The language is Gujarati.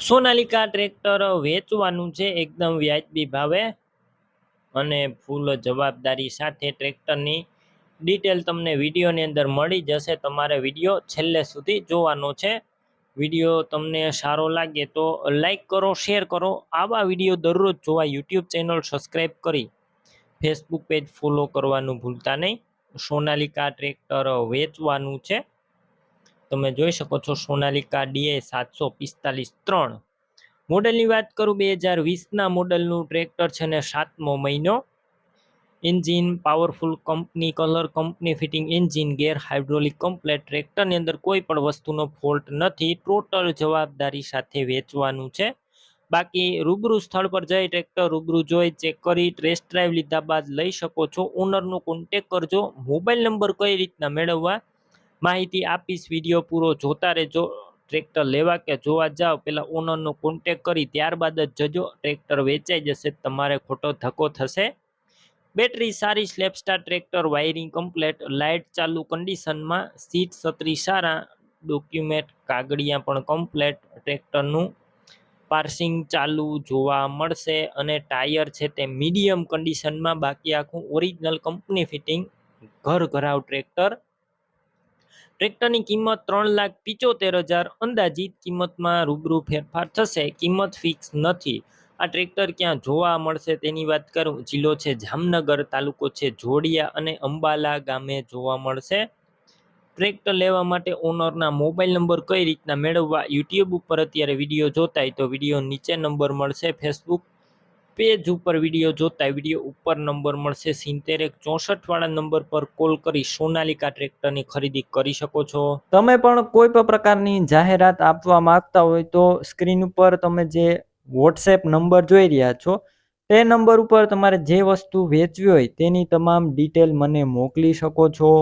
સોનાલિકા ટ્રેક્ટર વેચવાનું છે એકદમ વ્યાજબી ભાવે અને ફૂલ જવાબદારી સાથે ટ્રેક્ટરની ડિટેલ તમને વિડીયોની અંદર મળી જશે. તમારે વીડિયો છેલ્લે સુધી જોવાનો છે. વીડિયો તમને સારો લાગે તો લાઈક કરો, શેર કરો. આવા વીડિયો દરરોજ જોવા યુટ્યુબ ચેનલ સબસ્ક્રાઈબ કરી ફેસબુક પેજ ફોલો કરવાનું ભૂલતા નહીં. સોનાલિકા ટ્રેક્ટર વેચવાનું છે. તમે જોઈ શકો છો સોનાલિકા ડીએ સાતસો પિસ્તાલીસ ત્રણ. મોડલની વાત કરું બે હજાર વીસના મોડલનું, ટ્રેક્ટર છે ને સાતમો મહિનો. Engine powerful company, colour company, fitting engine, gear hydraulic complete. ટ્રેક્ટરની અંદર કોઈ પણ વસ્તુનો ફોલ્ટ નથી. ટોટલ જવાબદારી સાથે વેચવાનું છે. બાકી રૂબરૂ સ્થળ પર જઈ ટ્રેક્ટર રૂબરૂ જોઈ, ચેક કરી, ટેસ્ટ ડ્રાઈવ લીધા બાદ લઈ શકો છો. ઓનરનો કોન્ટેક કરજો. મોબાઈલ નંબર કઈ રીતના મેળવવા? માહિતી આપીશ, વીડિયો પૂરો જોતા રહેજો. ટ્રેક્ટર લેવા કે જોવા જાઓ પહેલાં ઓનરનો કોન્ટેક કરી, ત્યારબાદ જ જજો. ટ્રેક્ટર વેચાઈ જશે, તમારે ખોટો ધક્કો થશે. બેટરી સારી સ્લેપસ્ટાર ટ્રેક્ટર, વાયરિંગ કમ્પ્લેટ, લાઇટ ચાલુ કન્ડિશનમાં, સીટ છત્રી સારા, ડોક્યુમેન્ટ કાગળિયા પણ કમ્પ્લેટ, ટ્રેક્ટરનું પાર્સિંગ ચાલુ જોવા મળશે અને ટાયર છે તે મીડિયમ કન્ડિશનમાં, બાકી આખું ઓરિજિનલ કંપની ફિટિંગ, ઘર ઘરાવ ટ્રેક્ટર. ટ્રેક્ટરની કિંમત ત્રણ લાખ પિચોતેર હજાર, અંદાજિત કિંમતમાં રૂબરૂ ફેરફાર થશે. કિંમત ફિક્સ નથી. આ ટ્રેક્ટર ક્યાં જોવા મળશે તેની વાત કરું? જિલ્લો છે જામનગર, તાલુકો છે જોડિયા અને અંબાલા ગામે જોવા મળશે. ટ્રેક્ટર લેવા માટે ઓનરના મોબાઈલ નંબર કઈ રીતના મેળવવા યુટ્યુબ ઉપર અત્યારે વીડિયો જોતા હોય તો વીડિયો નીચે નંબર મળશે. ફેસબુક પેજ ઉપર વીડિયો જોતા વીડિયો ઉપર નંબર મળશે સિત્તેર એક ચોસઠ વાળા નંબર પર કોલ કરી સોનાલિકા ટ્રેક્ટરની ખરીદી કરી શકો છો. તમે પણ કોઈ પણ પ્રકારની જાહેરાત આપવા માંગતા હોય તો સ્ક્રીન ઉપર તમે જે વોટ્સએપ નંબર જોઈ રહ્યા છો, તે નંબર ઉપર તમારે જે વસ્તુ વેચવી હોય તેની તમામ ડિટેલ મને મોકલી શકો છો.